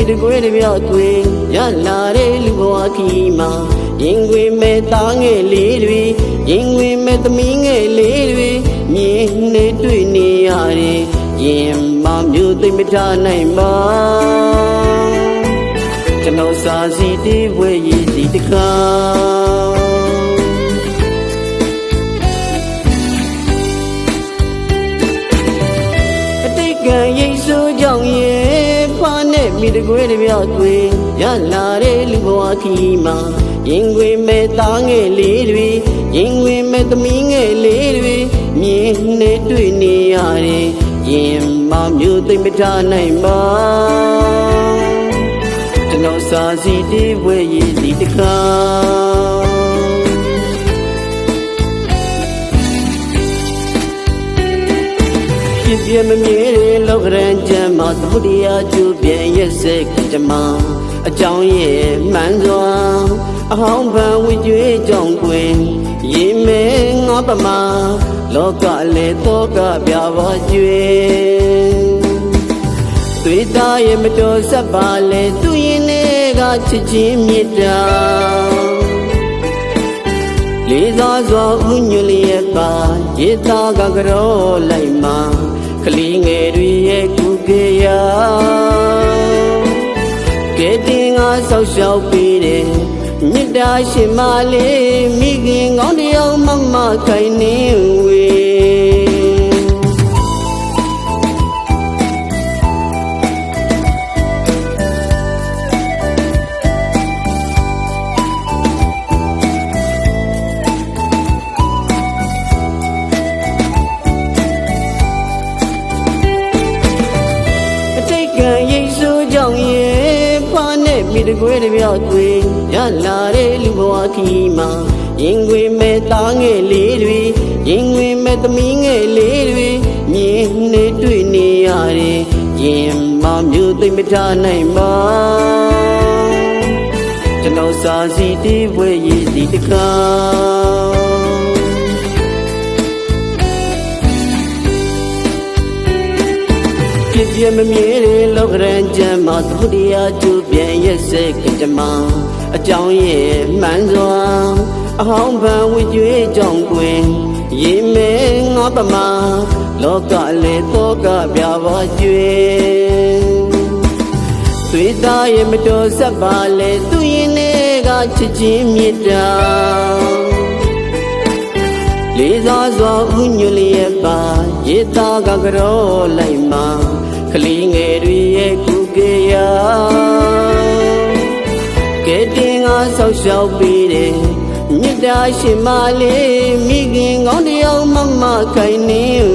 မိတကွဲတပြောက်တွေရလာတဲ့လူဘဝခီမှာရင်ခွေမဲ့သားငယ်လေးတွေရင်ခွေမဲ့သမီးငယ်လေးတွေမြင်နေတွေ့နေရတယ်ရင်မမျိုးသိမ့်မထားနိုင်ပါကျွန်တော်စာစီတေးဝဲရည်စီတကား တကွဲတပြောက်တွေရလာတဲ့လူဘဝခီမှာရင်ခွေမဲ့သားငယ်လေးတွေရင်ခွေမဲ့သမီးငယ်လေးတွေမြင်နေတွေ့နေရတယ်ရင်မမျိုးသိမ့်မထားနိုင်ပါကျွန်တော်စာစီတေးဝဲရည်စီတကားဖြစ်ပြမမြဲတဲ့လောကရန်ကျမ်းမှာသုတ္တရာကျူပြန် ရက်စက်ကကြမှာအကြောင်းရဲ့မှန်စွာအဟောင်းပန်ဝကြွေးကြောင့်တွင်ရေမဲငါပမာလောကလည်းတောကပြပါကျွေသွေးသားရဲ့မတော်ဆက်ပါလေသူရင်တွေကချစ်ချင်းမေတ္တာလေးစားစွာဥညွလျက်ပါရေသားကကြောလိုက်မှာကလေးငယ်တွေရဲ့ကုကေယာကဲတ င်ငါဆောက်ရှောက်ပေးတယ်မေတ္တာရှင်မလေးမိခင်ကောင်းတယောက်မမခိုင်နေ တကွဲတပြောက်တွေရလာတဲ့လူဘဝခီမှာရင်ခွေမဲ့သားငယ်လေးတွေရင်ခွေမဲ့သမီးငယ်လေးတွေမြင်နေတွေ့နေရတယ်ရင်မမျိုးသိမ့်မထားနိုင်ပါကျွန်တော်စာစီတေးဝဲရည်စီတကား ဖြစ်ပြမမြဲတဲ့လောကရန်ကျမ်းမှာသုတ္တရာကျူပြန်ရက်စက်ကကြမှာအကြောင်းရဲ့မှန်စွာအဟောင်းပန်ဝကြွေးကြောင့်တွင်ရေမဲငါပမာလောကလည်းတောကပြပါကျွေသွေးသားရဲ့မတော်ဆက်ပါလေသူရင်တွေကချစ်ချင်းမေတ္တာလေးစားစွာဥညွလျက်ပါရေသားကကြောလိုက်မှာ ကလေးငယ်တွေရဲ့ကုကေယာကဲတင်ငါဆောက်ရှောက်ပေးတယ်မေတ္တာရှင်မလေးမိခင်ကောင်းတယောက်မမခိုင်နေဝ